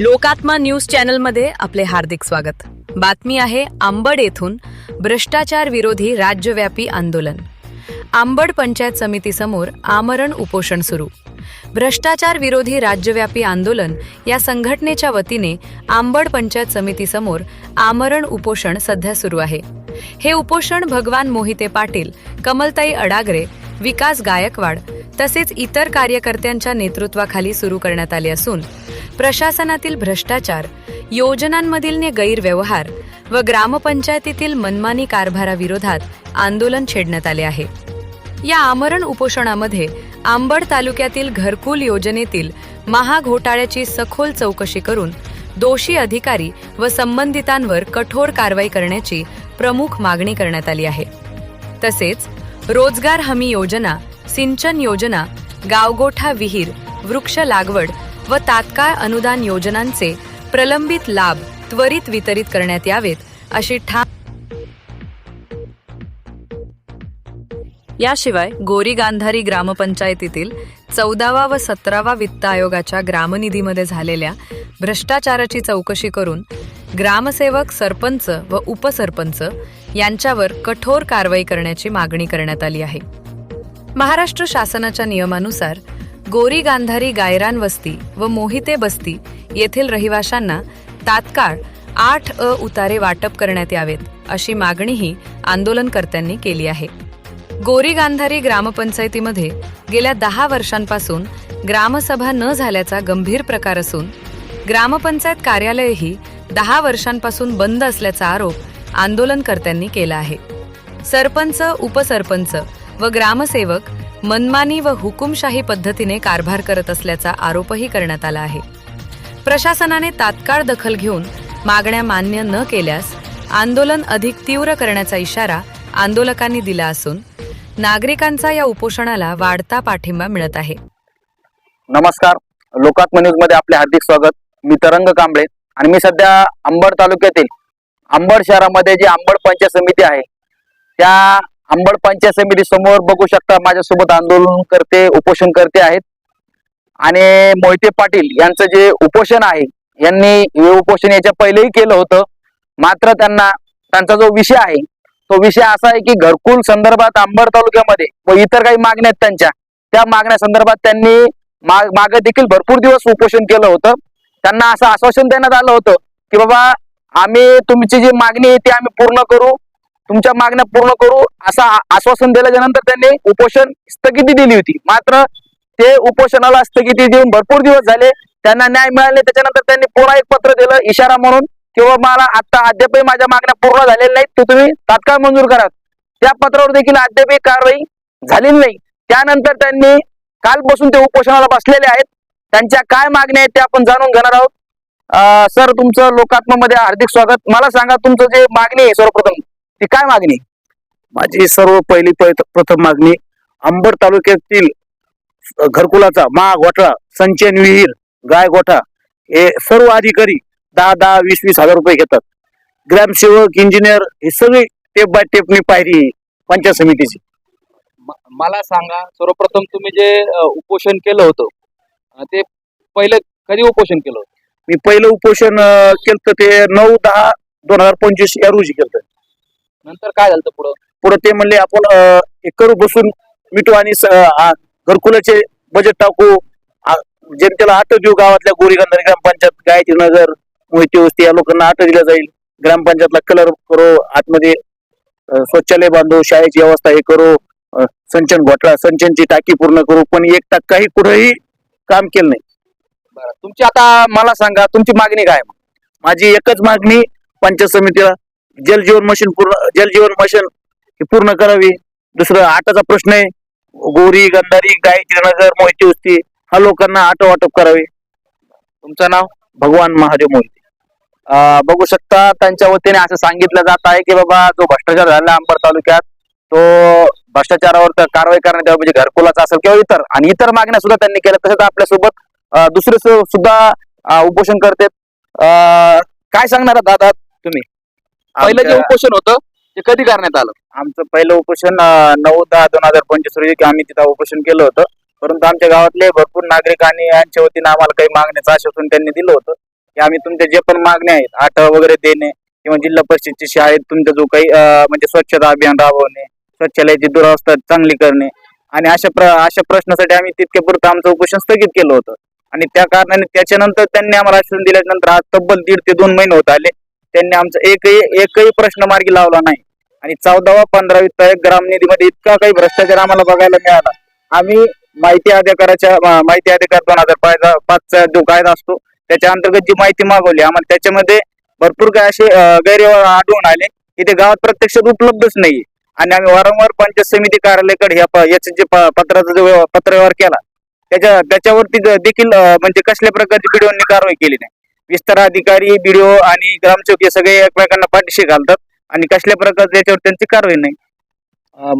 लोकात्मा news चॅनलमध्ये आपले हार्दिक स्वागत. बातमी आहे आंबड येथून भ्रष्टाचार विरोधी राज्यव्यापी आंदोलन. आंबड पंचायत समितीसमोर आमरण उपोषण सुरू. भ्रष्टाचार विरोधी राज्यव्यापी आंदोलन या संघटनेच्या वतीने आंबड पंचायत समितीसमोर आमरण उपोषण सध्या सुरू आहे. हे उपोषण भगवान मोहिते पाटील कमलताई अडागरे विकास गायकवाड तसेच इतर कार्यकर्त्यांच्या नेतृत्वाखाली सुरू करण्यात आले असून प्रशासनातील भ्रष्टाचार योजनांमधील गैरव्यवहार व ग्रामपंचायतीतील मनमानी कारभाराविरोधात आंदोलन छेडण्यात आले आहे. या आमरण उपोषणामध्ये आंबड तालुक्यातील घरकुल योजनेतील महाघोटाळ्याची सखोल चौकशी करून दोषी अधिकारी व संबंधितांवर कठोर कारवाई करण्याची प्रमुख मागणी करण्यात आली आहे. तसेच रोजगार हमी योजना सिंचन योजना गावगोठा विहीर वृक्ष लागवड व तात्काळ अनुदान योजनांचे प्रलंबित लाभ त्वरित वितरित करण्यात यावेत अशी ठाम याशिवाय गोरी गांधारी ग्रामपंचायतीतील चौदावा व सतरावा वित्त आयोगाच्या ग्रामनिधीमध्ये झालेल्या भ्रष्टाचाराची चौकशी करून ग्रामसेवक सरपंच व उपसरपंच यांच्यावर कठोर कारवाई करण्याची मागणी करण्यात आली आहे. महाराष्ट्र शासनाच्या नियमानुसार गोरी गांधारी गायरान वस्ती व मोहिते बस्ती येथील रहिवाशांना तात्काळ आठ अ उतारे वाटप करण्यात यावेत अशी मागणीही आंदोलनकर्त्यांनी केली आहे. गोरी गांधारी ग्रामपंचायतीमध्ये गेल्या दहा वर्षांपासून ग्रामसभा न झाल्याचा गंभीर प्रकार असून ग्रामपंचायत कार्यालयही दहा वर्षांपासून बंद असल्याचा आरोप आंदोलनकर्त्यांनी केला आहे. सरपंच उपसरपंच व ग्रामसेवक मनमानी व हुकुमशाही पद्धतीने कारभार करत असल्याचा आरोपही करण्यात आला आहे. प्रशासनाने तात्काळ दखल घेऊन मागण्या मान्य न केल्यास आंदोलन अधिक तीव्र करण्याचा इशारा आंदोलकांनी दिला असून नागरिकांचा या उपोषणाला वाढता पाठिंबा मिळत आहे. नमस्कार. लोकात्म न्यूजमध्ये आपले हार्दिक स्वागत. मी तरंग कांबळे आणि मी सध्या अंबड तालुक्यातील अंबड शहरामध्ये जी अंबड पंचायत समिती आहे त्या आंबड पंचायत समिती समोर बघू शकता माझ्यासोबत आंदोलन करते उपोषण करते आहेत. आणि मोहिते पाटील यांचं जे उपोषण आहे यांनी हे उपोषण याच्या पहिलेही केलं होतं. मात्र त्यांना त्यांचा जो विषय आहे तो विषय असा आहे की घरकुल संदर्भात आंबड तालुक्यामध्ये व इतर काही मागण्या आहेत त्यांच्या त्या मागण्या संदर्भात त्यांनी माग देखील भरपूर दिवस उपोषण केलं होतं. त्यांना असं आश्वासन देण्यात आलं होतं की बाबा आम्ही तुमची जी मागणी आहे ती आम्ही पूर्ण करू. तुमच्या मागण्या पूर्ण करू असं आश्वासन दिल्याच्या नंतर त्यांनी उपोषण स्थगिती दिली होती. मात्र ते उपोषणाला स्थगिती देऊन भरपूर दिवस झाले त्यांना न्याय मिळाले त्याच्यानंतर त्यांनी पुन्हा एक पत्र दिलं इशारा म्हणून किंवा हो, मला आता अद्यापही माझ्या मागण्या पूर्ण झालेल्या नाहीत ते तुम्ही तात्काळ मंजूर करा. त्या पत्रावर देखील अद्यापही कारवाई झालेली नाही. त्यानंतर त्यांनी कालपासून ते उपोषणाला बसलेले आहेत. त्यांच्या काय मागण्या आहेत ते आपण जाणून घेणार आहोत. सर तुमचं लोकात्मामध्ये हार्दिक स्वागत. मला सांगा तुमचं जे मागणी आहे सर्वप्रथम. ती काय मागणी? माझी सर्व पहिली प्रथम मागणी अंबड तालुक्यातील घरकुलाचा महागोठा संचयन विहीर गाय गोठा हे सर्व अधिकारी दहा दहा वीस वीस हजार रुपये घेतात. ग्रामसेवक इंजिनियर हे सगळे टेप बाय टेपनी पायरी पंचायत समितीची. म- मला सांगा सर्वप्रथम तुम्ही जे उपोषण केलं होतं ते पहिलं कधी उपोषण केलं होतं? मी पहिलं उपोषण केलं ते नऊ दहा दोन हजार पंचवीस या रोजी केलं नंतर काय झालं पुढं? पुढे ते म्हणले आपण हे करू बसून मिठू आणि घरकुलाचे बजेट टाकू. जनतेला आठ देऊ गावातल्या गोरीगंधारी ग्रामपंचायत गायत्री नगर मोहिते वस्ती या लोकांना आठ दिला जाईल. ग्रामपंचायतला कलर करू आतमध्ये शौचालय बांधू शाळेची व्यवस्था हे करू संचन घोटाळा संचनची टाकी पूर्ण करू पण एक टक्काही कुठेही काम केलं नाही. बरं तुमची आता मला सांगा तुमची मागणी काय? माझी एकच मागणी पंचायत समितीला जलजीवन मिशन पूर्ण जलजीवन मिशन ही पूर्ण करावी. दुसरं आटाचा प्रश्न आहे गोरी गंधारी गायत्री नगर मोहिती उस्ती हा लोकांना आटो वाटप करावे. तुमचं नाव? भगवान महादेव मोहिते. बघू शकता त्यांच्या वतीने असं सांगितलं जात आहे की बाबा जो भ्रष्टाचार झाला अंबड तालुक्यात तो भ्रष्टाचारावर तर कारवाई करण्यात यावी म्हणजे घरकुलाचा असेल किंवा इतर. आणि इतर मागण्या सुद्धा त्यांनी केल्या. तसंच आपल्यासोबत दुसरे सुद्धा उपोषण करते. काय सांगणार दादा तुम्ही? पहिलं जे उपोषण होतं ते कधी करण्यात आलं? आमचं पहिलं उपोषण नऊ दहा दोन हजार पंचवीस रोजी आम्ही तिथं उपोषण केलं होतं. परंतु आमच्या गावातले भरपूर नागरिक आणि यांच्या वतीनं आम्हाला काही मागण्याचं आश्वासन त्यांनी दिलं होतं. की आम्ही तुमच्या जे पण मागण्या आहेत आठ वगैरे देणे किंवा जिल्हा परिषदची शाळेत तुमचा जो काही म्हणजे स्वच्छता अभियान राबवणे शौचालयाची दुरावस्था चांगली करणे आणि अशा प्र अशा प्रश्नासाठी आम्ही तितके पुरतं आमचं उपोषण स्थगित केलं होतं. आणि त्या कारणाने त्याच्यानंतर त्यांनी आम्हाला आश्वासन दिल्यानंतर आज तब्बल दीड ते दोन महिने होत आले. त्यांनी आमचा एकही एकही प्रश्न मार्गी लावला नाही. आणि चौदावा पंधरावी तयक आयोग ग्राम निधीमध्ये इतका काही भ्रष्टाचार आम्हाला बघायला मिळाला. आम्ही माहिती अधिकाराच्या माहिती अधिकार दोन हजार पाचचा पाचचा जो कायदा असतो त्याच्या अंतर्गत जी माहिती मागवली आम्हाला त्याच्यामध्ये भरपूर काही असे गैरव्यवहार आढळून आले. की ते गावात प्रत्यक्षात उपलब्धच नाही आणि आम्ही वारंवार पंचायत समिती कार्यालयाकडे ह्या प- जे पत्राचा जो पत्रव्यवहार केला त्याच्या त्याच्यावरती देखील म्हणजे कसल्या प्रकारची बीडीओनी कारवाई केली नाही. विस्तार अधिकारी बीडीओ आणि ग्रामसेवक हे सगळे एकमेकांना पाठीशी घालतात आणि कसल्या प्रकारची याच्यावर त्यांची कारवाई नाही.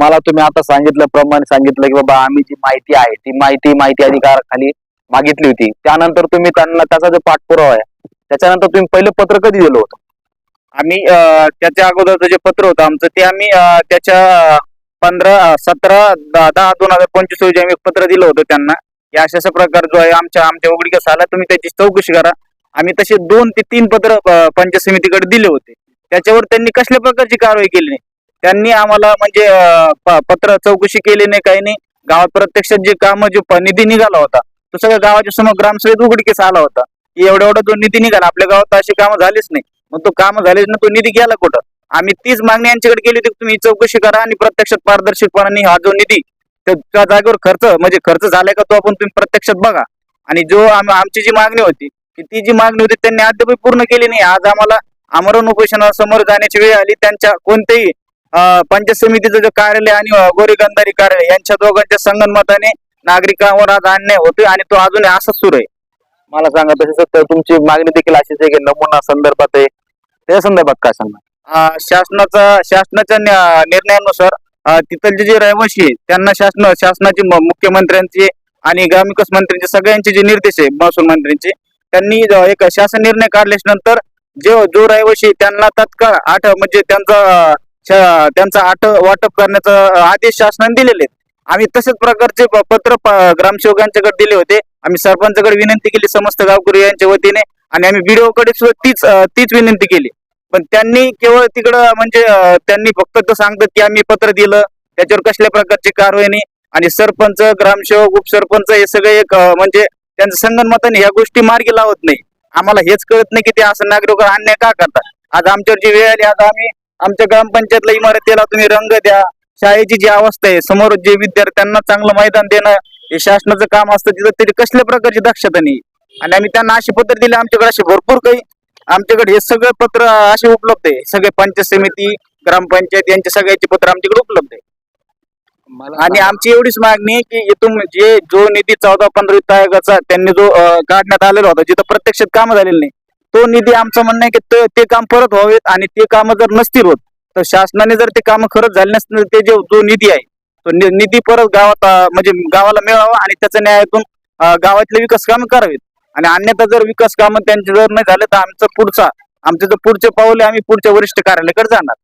मला तुम्ही आता सांगितल्याप्रमाणे सांगितलं की बाबा आम्ही जी माहिती आहे ती माहिती माहिती अधिकाराखाली मागितली होती. त्यानंतर तुम्ही त्यांना त्याचा जो पाठपुरावा आहे त्याच्यानंतर तुम्ही पहिलं पत्र कधी दिलं होतं? आम्ही त्याच्या अगोदरचं जे पत्र होतं आमचं ते आम्ही त्याच्या पंधरा सतरा दहा दहा दोन हजार पंचवीस रोजी आम्ही एक पत्र दिलं होतं त्यांना. की अशा प्रकार जो आहे आमच्या आमच्या उघडीस आला तुम्ही त्याची चौकशी करा. आम्ही तसे दोन ते तीन पत्र अं, पंचायत समितीकडे दिले होते. त्याच्यावर त्यांनी कसल्या प्रकारची कारवाई केली नाही? त्यांनी आम्हाला म्हणजे पत्र चौकशी केली नाही काही नाही. गावात प्रत्यक्षात जे काम जो निधी निघाला होता तो सगळ्या गावाच्या समोर ग्रामसभेत उघडकीस आला होता. एवढा एवढा जो निधी निघाला आपल्या गावात अशी कामं झालीच नाही. मग तो काम झालेच ना तो निधी गेला कुठं? आम्ही तीच मागणी यांच्याकडे केली होती तुम्ही चौकशी करा आणि प्रत्यक्षात पारदर्शकपणाने हा जो निधी त्या जागेवर खर्च म्हणजे खर्च झालाय का तो आपण तुम्ही प्रत्यक्षात बघा. आणि जो आमची जी मागणी होती की ती जी मागणी होती त्यांनी अद्याप पूर्ण केली नाही. आज आम्हाला आमरण उपोषणाला समोर जाण्याची वेळ आली. त्यांच्या कोणत्याही पंचायत समितीचं जे कार्यालय आणि अं, गोरेगंधारी कार्यालय यांच्या दोघांच्या संगनमताने नागरिकांवर आज अन्याय होतोय आणि तो अजून असंच सुरू आहे. मला सांगा तसेच तुमची मागणी देखील अशीच आहे की नमुना संदर्भात आहे? त्या संदर्भात काय सांगा शासनाचा शासनाच्या निर्णयानुसार तिथलचे जे रहिवासी त्यांना शासन शासनाचे मुख्यमंत्र्यांचे आणि ग्रामविकास मंत्र्यांचे सगळ्यांचे जे निर्देश आहे महसूल मंत्र्यांचे त्यांनी एक शासन निर्णय काढल्याच्या नंतर जो रहिवाशी त्यांना तत्काळ आठ म्हणजे त्यांचा त्यांचा आठ वाटप करण्याचा आदेश शासनाने दिलेले आम्ही तसेच प्रकारचे पत्र ग्रामसेवकांच्याकडे दिले होते. आम्ही सरपंचाकडे विनंती केली समस्त गावकरी यांच्या वतीने आणि आम्ही बीडीओकडे कडे सुद्धा तीच तीच विनंती केली. पण त्यांनी केवळ तिकडं म्हणजे त्यांनी फक्त तर सांगतात की आम्ही पत्र दिलं त्याच्यावर कसल्या प्रकारची कारवाई नाही. आणि सरपंच ग्रामसेवक उपसरपंच हे सगळे एक म्हणजे त्यांचं संगणमताने ह्या गोष्टी मार्गी लावत नाही. आम्हाला हेच कळत नाही की ते असं नागरिक अन्याय का करतात? आज आमच्यावर जी वेळ आली आता आम्ही आमच्या ग्रामपंचायतला इमारतीला तुम्ही रंग द्या. शाळेची जी अवस्था आहे समोर जे विद्यार्थ्यांना चांगलं मैदान देणं हे शासनाचं काम असतं तिथं तरी कसल्या प्रकारची दक्षता नाही. आणि आम्ही त्यांना अशी पत्र दिले आमच्याकडे असे भरपूर काही आमच्याकडे हे सगळे पत्र असे उपलब्ध आहे. सगळे पंचायत समिती ग्रामपंचायत यांचे सगळ्याचे पत्र आमच्याकडे उपलब्ध आहे. आणि आमची एवढीच मागणी आहे की इथून जे जो निधी चौदा पंधरा वित्त आयोगाचा त्यांनी जो काढण्यात आलेला होता जिथं प्रत्यक्षात कामं झालेली नाही तो निधी आमचं म्हणणं आहे की ते- काम परत व्हावेत आणि ते कामं जर नसतील होत तर शासनाने जर ते कामं खरंच झाले नसतील ते जे जो निधी आहे तो निधी परत गावात म्हणजे गावाला मिळावा आणि त्याच्या न्यायातून गावातले विकास कामं करावेत. आणि अन्यथा जर विकास कामं त्यांचे जर नाही झाले तर आमचं पुढचा आमचे जर पुढचे पावले आम्ही पुढच्या वरिष्ठ कार्यालयाकडे जाणार.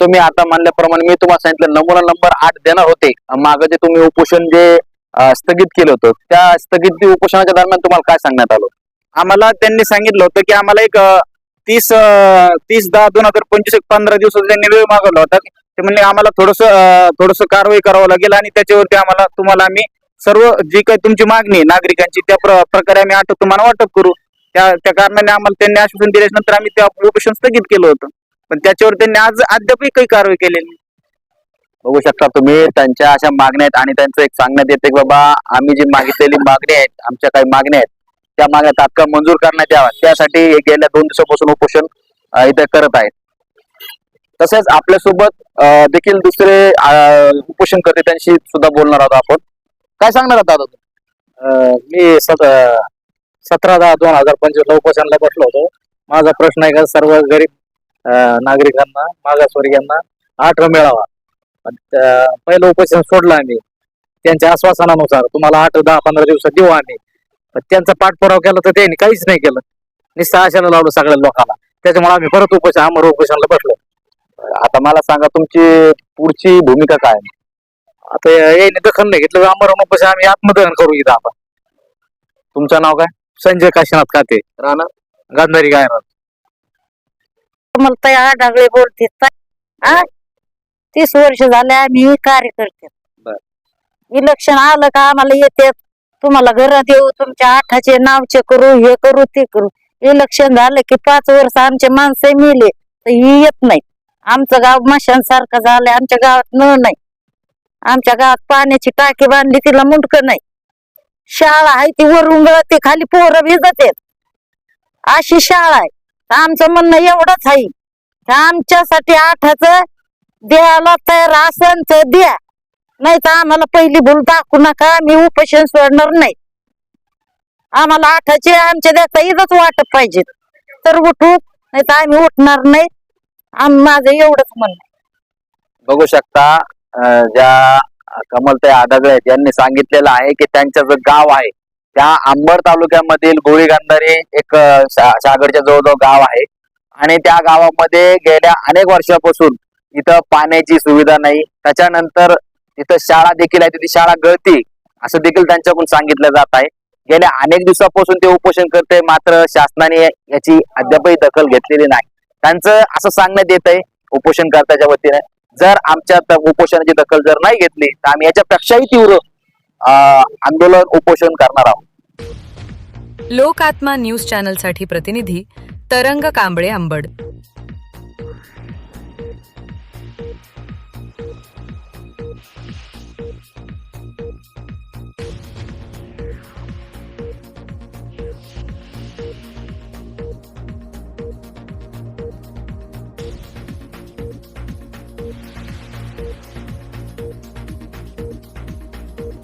तुम्ही आता म्हणल्याप्रमाणे मी तुम्हाला सांगितलं नमुना नंबर आठ देणार होते. मागे जे तुम्ही उपोषण जे स्थगित केलं होतं त्या स्थगित उपोषणाच्या दरम्यान तुम्हाला काय सांगण्यात आलं? आम्हाला त्यांनी सांगितलं होतं की आम्हाला एक तीस तीस दहा दोन हजार पंचवीस एक पंधरा दिवसाचा त्यांनी वेळ मागवला होता. ते म्हणले आम्हाला थोडस थोडस कारवाई करावं लागेल आणि त्याच्यावरती आम्हाला तुम्हाला आम्ही सर्व जी काही तुमची मागणी नागरिकांची त्या प्रकारे आम्ही आटप तुम्हाला वाटप करू. त्या त्या कारणाने आम्हाला त्यांनी आश्वासन दिल्यानंतर आम्ही त्या उपोषण स्थगित केलं होतं. पण त्याच्यावर त्यांनी आज अद्यापही काही कारवाई केलेली नाही. बघू शकता तुम्ही त्यांच्या अशा मागण्या आहेत आणि त्यांचं एक सांगण्यात येते की बाबा आम्ही जी मागितलेली मागणी आहेत आमच्या काही मागण्या आहेत त्या मागण्या तात्काळ मंजूर करण्यात याव्या त्यासाठी हे गेल्या दोन दिवसापासून उपोषण इथे करत आहेत तसेच आपल्यासोबत देखील दुसरे उपोषण करते त्यांशी सुद्धा बोलणार आहोत आपण काय सांगणार आहात दादा? मी सतरा दहा दोन हजार पंचवीस उपोषणला बसलो होतो माझा प्रश्न आहे का सर्व गरीब नागरिकांना मागासवर्गीयांना आठ मिळावा. पहिलं उपोषण सोडलं आम्ही. त्यांच्या आश्वासनानुसार तुम्हाला आठ दहा पंधरा दिवसात देऊ आम्ही. त्यांचा पाठपुरावा केला तर त्यांनी काहीच नाही केलं. नुसतं आशाला लावलं सगळ्या लोकांना. त्याच्यामुळे आम्ही परत उपोषण आमर उपोषणला बसलो. आता मला सांगा तुमची पुढची भूमिका काय? आहे? आता याने दखल नाही घेतलं आमर उपोषण आम्ही आत्मदहन करू इथं आपण तुमचं नाव काय? संजय काशीनाथ खाते राहणार गांधारी गायरात. मला ताई आढागळे बोलते ताई. तीस वर्ष झाले आम्ही कार्यकर्ते बर. इलेक्शन आलं का आम्हाला येते. तुम्हाला घर देऊ तुमच्या आठाचे नावचे करू हे करू ते करू. इलेक्शन झालं की पाच वर्ष आमचे माणसं मिले तर ही येत नाही. आमचं गाव मशान सारखं झालंय आमच्या गावात नळ नाही. आमच्या गावात पाण्याची टाकी बांधली तिला मुंडक नाही. शाळा आहे ती वरून गळते खाली पोरं भिजत आहेत. अशी शाळा आहे. आमचं म्हणणं एवढंच आहे. आमच्यासाठी आठाचं द्यायला तयार असन तर द्या. नाही तर आम्हाला पहिली भूल दाखवू नका आम्ही उपोषण सोडणार नाही. आम्हाला आठाचे आमच्या देता इथंच वाटप पाहिजे. तर उठू नाही तर आम्ही उठणार नाही. आम्ही माझं एवढंच म्हणणं बघू शकता अं, ज्या कमलताई आढळले आहेत यांनी सांगितलेलं आहे की त्यांचं जे गाव आहे त्या आंबर तालुक्यामधील गोळी गांधारे एक सागरच्या जवळजवळ गाव आहे. आणि त्या गावामध्ये गेल्या अनेक वर्षापासून इथं पाण्याची सुविधा नाही. त्याच्यानंतर इथं शाळा देखील आहे. तिथे शाळा गळती असं देखील त्यांच्याकडून सांगितलं जात आहे. गेल्या अनेक दिवसापासून ते उपोषण करते मात्र शासनाने याची अद्यापही दखल घेतलेली नाही. त्यांचं असं सांगण्यात येत आहे उपोषणकर्त्याच्या वतीने. जर आमच्या उपोषणाची दखल जर नाही घेतली तर आम्ही याच्यापेक्षाही तीव्र आंदोलन उपोषण करणार आहोत. लोकात्मा न्यूज न्यूज चॅनलसाठी प्रतिनिधी तरंग कांबळे अंबड.